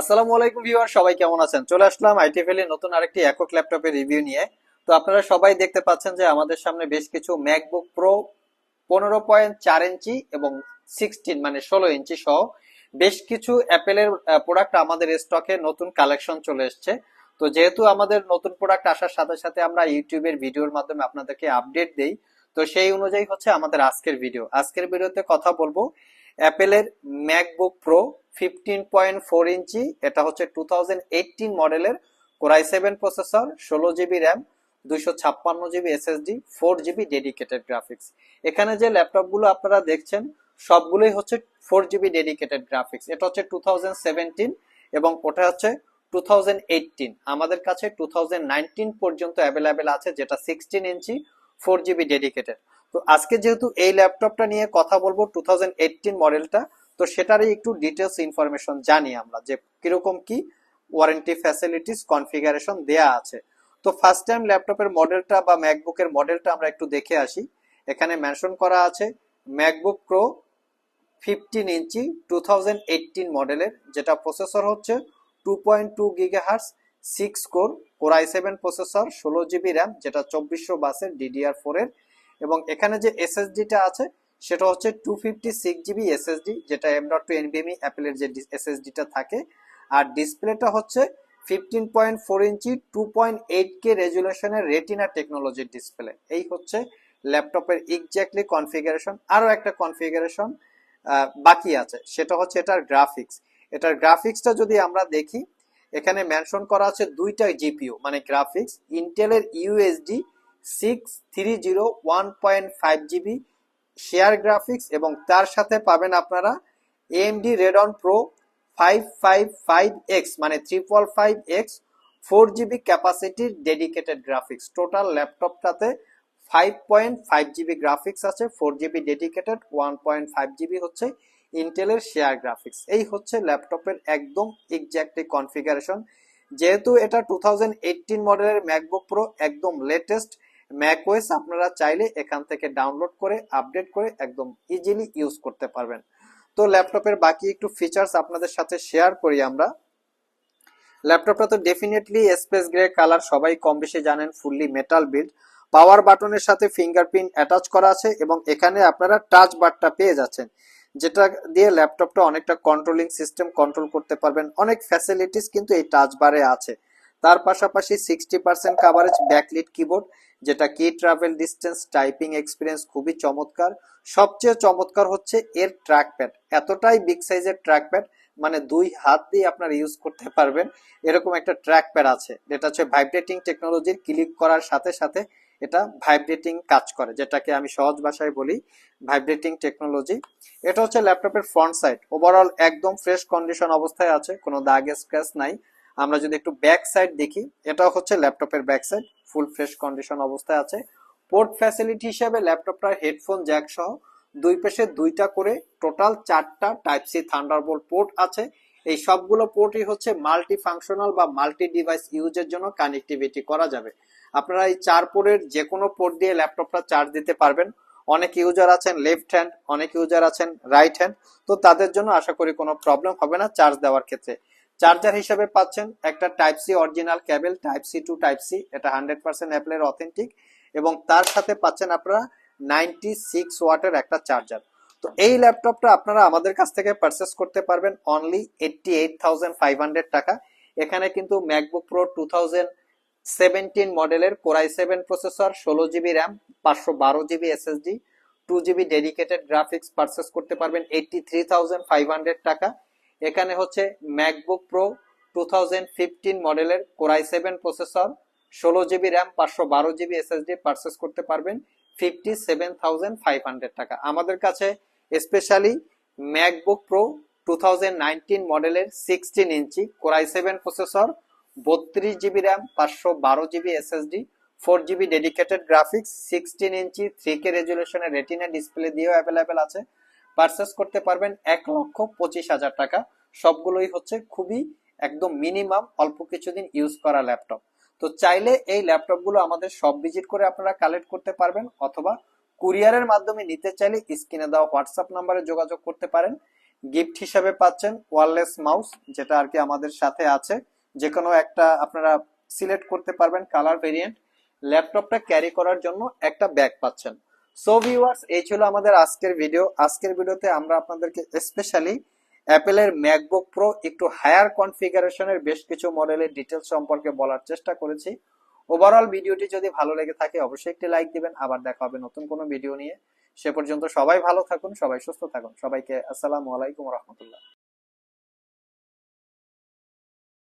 আসসালামু আলাইকুম ভিউয়ার, সবাই কেমন আছেন? চলে আসলাম আইটিএফএল এর নতুন আরেকটি একক ল্যাপটপের রিভিউ নিয়ে। তো আপনারা সবাই দেখতে পাচ্ছেন যে আমাদের সামনে বেশ কিছু ম্যাকবুক প্রো পনেরো পয়েন্ট চার ইঞ্চি এবং সিক্সটিন মানে ষোলো ইঞ্চি সহ বেশ কিছু অ্যাপেলের প্রোডাক্ট আমাদের স্টকে নতুন কালেকশন চলে এসছে। তো যেহেতু আমাদের নতুন প্রোডাক্ট আসার সাথে সাথে আমরা ইউটিউবের ভিডিওর মাধ্যমে আপনাদেরকে আপডেট দেই, তো সেই অনুযায়ী হচ্ছে আমাদের আজকের ভিডিও আজকের ভিডিওতে কথা বলব অ্যাপেলের MacBook Pro fifteen point four inch, এটা হচ্ছে টু থাউজেন্ড এইটিন মডেলের কোরাই সেভেন প্রসেসর, ষোলো জিবি র্যাম, দুইশো ছাপ্পান্ন GB SSD, four GB dedicated graphics. এখানে যে ল্যাপটপগুলো আপনারা দেখছেন, সবগুলোই হচ্ছে ফোর জিবি ডেডিকেটেড গ্রাফিক্স। এটা হচ্ছে টু থাউজেন্ড এবং ওটা হচ্ছে টু থাউজেন্ড আমাদের কাছে টু থাউজেন্ড পর্যন্ত অ্যাভেলেবেল আছে, যেটা sixteen inch, four GB dedicated. তো আজকে যেহেতু এই ল্যাপটপটা নিয়ে কথা বলব টু মডেলটা, তো সেটারই একটু ডিটেলস ইনফরমেশন জানি আমরা যে কীরকম কি ওয়ারেন্টি ফ্যাসিলিটিস কনফিগারেশন দেয়া আছে। তো ফার্স্ট টাইম ল্যাপটপের মডেলটা বা ম্যাকবুকের মডেলটা আমরা একটু দেখে আসি। এখানে মেনশন করা আছে MacBook Pro fifteen inch two মডেলের, যেটা প্রসেসর হচ্ছে two point two gigahertz six core core i seven processor ষোলো জিবি র্যাম যেটা চব্বিশশো বাসের ডিডিআর ফোরের এবং এখানে যে এসএসডিটা আছে, সেটা হচ্ছে two fifty six GB SSD যেটা এম ডট টু এনবিএমই অ্যাপেলের যে এসএসডিটা থাকে। আর ডিসপ্লেটা হচ্ছে fifteen point four inch two point eight K রেজুলেশনের retina টেকনোলজির ডিসপ্লে এই হচ্ছে ল্যাপটপের এক্স্যাক্টলি কনফিগারেশন আরও একটা কনফিগারেশন বাকি আছে। সেটা হচ্ছে এটার গ্রাফিক্স এটার গ্রাফিক্সটা যদি আমরা দেখি, এখানে মেনশন করা আছে দুইটা জিপিও মানে গ্রাফিক্স ইন্টেলের UHD six three zero one point five GB share graphics এবং তার সাথে পাবেন আপনারা AMD Radeon Pro five five five X মানে triple five X four GB ক্যাপাসিটির dedicated graphics total ল্যাপটপটাতে five point five GB graphics আছে four GB dedicated one point five GB হচ্ছে ইন্টেলের share graphics এই হচ্ছে ল্যাপটপের একদম এক্স্যাক্টলি কনফিগারেশন যেহেতু এটা টু থাউজেন্ড এইটিন মডেলের ম্যাকবুক প্রো একদম লেটেস্ট ম্যাকওয়েস আপনারা চাইলে এখান থেকে ডাউনলোড করে আপডেট করে একদম ইজিলি ইউজ করতে পারবেন। তো ল্যাপটপের বাকি একটু ফিচার্স আপনাদের সাথে শেয়ার করি আমরা। ল্যাপটপটা তো ডেফিনেটলি স্পেস গ্রে কালার সবাই কম বেশি জানেন ফুললি মেটাল বিল্ড পাওয়ার বাটনের সাথে ফিঙ্গারপ্রিন্ট অ্যাটাচ করা আছে এবং এখানে আপনারা টাচ বারটা পেয়ে যাচ্ছেন। যেটা দিয়ে ল্যাপটপটা অনেকটা কন্ট্রোলিং সিস্টেম কন্ট্রোল করতে পারবেন। অনেক ফ্যাসিলিটিস কিন্তু এই টাচ বারে আছে। তার পাশাপাশি sixty percent coverage backlit keyboard যেটা key travel distance typing experience খুবই চমৎকার। সবচেয়ে চমৎকার হচ্ছে এর ট্র্যাকপ্যাড এতটাই বিগ সাইজের ট্র্যাকপ্যাড মানে দুই হাত দিয়ে আপনারা ইউজ করতে পারবেন। এরকম একটা ট্র্যাকপ্যাড আছে, যেটা হচ্ছে ভাইব্রেটিং টেকনোলজির ক্লিক করার সাথে সাথে এটা ভাইব্রেটিং কাজ করে, যেটাকে আমি সহজ ভাষায় বলি ভাইব্রেটিং টেকনোলজি এটা হচ্ছে ল্যাপটপের ফ্রন্ট সাইড ওভারঅল একদম ফ্রেশ কন্ডিশন অবস্থায় আছে, কোনো দাগ স্ক্র্যাচ নাই। আমরা যদি একটু ব্যাক সাইড দেখি, এটাও হচ্ছে ল্যাপটপের back side full fresh condition অবস্থায় আছে। পোর্ট ফ্যাসিলিটি হিসেবে ল্যাপটপটার হেডফোন জ্যাক সহ দুই পাশে দুইটা করে টোটাল চারটা টাইপ সি থান্ডারবোল্ট পোর্ট আছে। এই সবগুলো পোর্টই হচ্ছে মাল্টি ফাংশনাল বা মাল্টি ডিভাইস ইউজের জন্য কানেক্টিভিটি করা যাবে। আপনারা এই চার পোর্টের যে কোনো পোর্ট দিয়ে ল্যাপটপটা চার্জ দিতে পারবেন। অনেক ইউজার আছেন লেফট হ্যান্ড অনেক ইউজার আছেন রাইট হ্যান্ড তো তাদের জন্য আশা করি কোনো প্রবলেম হবে না চার্জ দেওয়ার ক্ষেত্রে। চার্জার হিসেবে পাচ্ছেন একটা type C original cable, type C to type C. এটা হান্ড্রেড পার্সেন্ট অ্যাপেলের অথেন্টিক এবং তার সাথে পাচ্ছেন আপনারা নাইনটি সিক্স ওয়াটের একটা চার্জার। তো এই ল্যাপটপটা আপনারা আমাদের কাছ থেকে পারচেস করতে পারবেন only eighty eight thousand five hundred টাকা। এখানে কিন্তু MacBook pro two thousand seventeen মডেলের কোরাই সেভেন প্রসেসর ষোলো জিবি র্যাম পাঁচশো বারো GB SSD two GB dedicated graphics purchase করতে পারবেন eighty three thousand five hundred টাকা। এখানে হচ্ছে ম্যাকবুক প্রো টু মডেলের কোরাই সেভেন প্রসেসর ষোলো জিবি র্যাম পাঁচশো বারো জিবি এসএসডি পারচেস করতে পারবেন fifty seven thousand five hundred টাকা। আমাদের কাছে স্পেশালি ম্যাকবুক প্রো টু মডেলের sixteen inch core i seven processor বত্রিশ জিবি র্যাম পাঁচশো বারো GB SSD four GB dedicated graphics sixteen inch three K রেজুলেশনের retina display দিয়েও অ্যাভেলেবেল আছে। পারচেস করতে পারবেন এক লক্ষ পঁচিশ হাজার টাকা। সবগুলোই হচ্ছে খুবই একদম মিনিমাম অল্প কিছুদিন ইউজ করা ল্যাপটপ তো চাইলে এই ল্যাপটপগুলো আমাদের সব ভিজিট করে আপনারা কালেক্ট করতে পারবেন অথবা কুরিয়ারের মাধ্যমে নিতে চাইলে স্ক্রিনে দেওয়া হোয়াটসঅ্যাপ নাম্বারে যোগাযোগ করতে পারেন। গিফট হিসাবে পাচ্ছেন ওয়ারলেস মাউস যেটা আর কি আমাদের সাথে আছে। যে কোনো একটা আপনারা সিলেক্ট করতে পারবেন কালার ভেরিয়েন্ট ল্যাপটপটা ক্যারি করার জন্য একটা ব্যাগ পাচ্ছেন। সো ভিউয়ার্স এই ছিল আমাদের আজকের ভিডিও আজকের ভিডিওতে আমরা আপনাদেরকে স্পেশালি অ্যাপেলের ম্যাকবুক প্রো একটু হায়ার কনফিগারেশনের বেশ কিছু মডেলের ডিটেলস সম্পর্কে বলার চেষ্টা করেছি। ওভারঅল ভিডিওটি যদি ভালো লেগে থাকে, অবশ্যই একটি লাইক দিবেন। আবার দেখা হবে নতুন কোনো ভিডিও নিয়ে। সে পর্যন্ত সবাই ভালো থাকুন, সবাই সুস্থ থাকুন। সবাইকে আসসালামু আলাইকুম রহমতুল্লাহ।